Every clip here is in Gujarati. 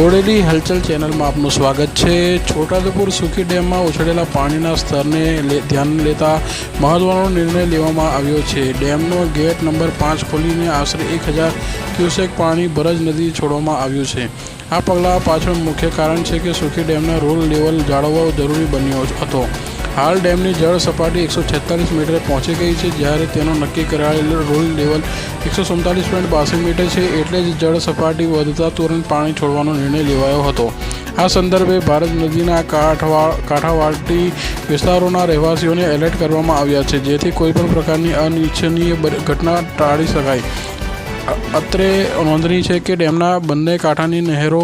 બોડેલી હલચલ ચેનલમાં આપનું સ્વાગત છે. છોટાઉદેપુર સુખી ડેમમાં ઉછળેલા પાણીના સ્તરને ધ્યાનમાં લેતા મહત્વનો નિર્ણય લેવામાં આવ્યો છે. ડેમનો ગેટ નંબર પાંચ ખોલીને આશરે એક હજાર ક્યુસેક પાણી ભરજ નદી છોડવામાં આવ્યું છે. આ પગલાં પાછળ મુખ્ય કારણ છે કે સુખી ડેમના રોલ લેવલ જાળવવો જરૂરી બન્યો હતો. હાલ ડેમની જળ સપાટી એકસો છેતાલીસ મીટરે પહોંચી ગઈ છે, જ્યારે તેનો નક્કી કરાયેલ રોલ લેવલ એકસો સુડતાલીસ પોઈન્ટ બાસઠ મીટર છે, એટલે જ જળ સપાટી વધતા તુરંત પાણી છોડવાનો નિર્ણય લેવાયો હતો. આ સંદર્ભે ભારત નદીના કાંઠવા, કાંઠાવાટી વિસ્તારોના રહેવાસીઓને એલર્ટ કરવામાં આવ્યા છે, જેથી કોઈપણ પ્રકારની અનિચ્છનીય ઘટના ટાળી શકાય. અત્રે નોંધની છે કે ડેમના બંને કાંઠાની નહેરો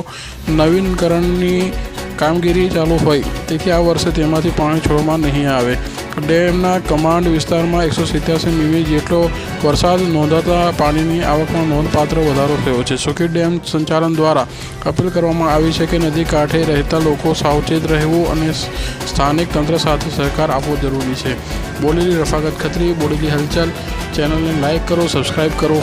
નવીનકરણની કામગીરી ચાલુ હોય, તેથી આ વર્ષે તેમાંથી પાણી છોડવામાં નહીં આવે. ડેમના કમાન્ડ વિસ્તારમાં એકસો સિત્યાસી મીમી જેટલો વરસાદ નોંધાતા પાણીની આવકમાં નોંધપાત્ર વધારો થયો છે. સુખી ડેમ સંચાલન દ્વારા અપીલ કરવામાં આવી છે કે નદી કાંઠે રહેતા લોકો સાવચેત રહેવું અને સ્થાનિક તંત્ર સાથે સહકાર આપવો જરૂરી છે. બોલેલી રફાકત ખત્રી, બોલેલી હલચલ ચેનલને લાઇક કરો, સબસ્ક્રાઈબ કરો.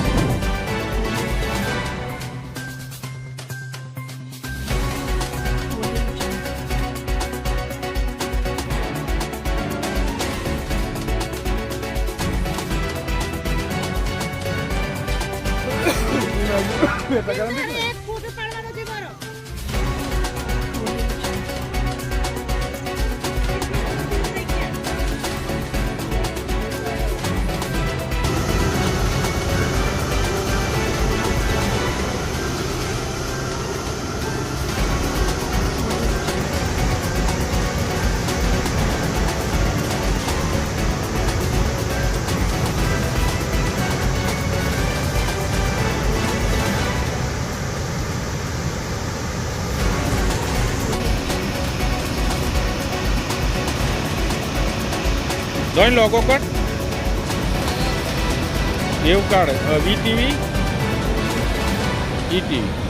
别开枪！જોઈન લો કટ દેવકાળ વીટીવી ઈટીવી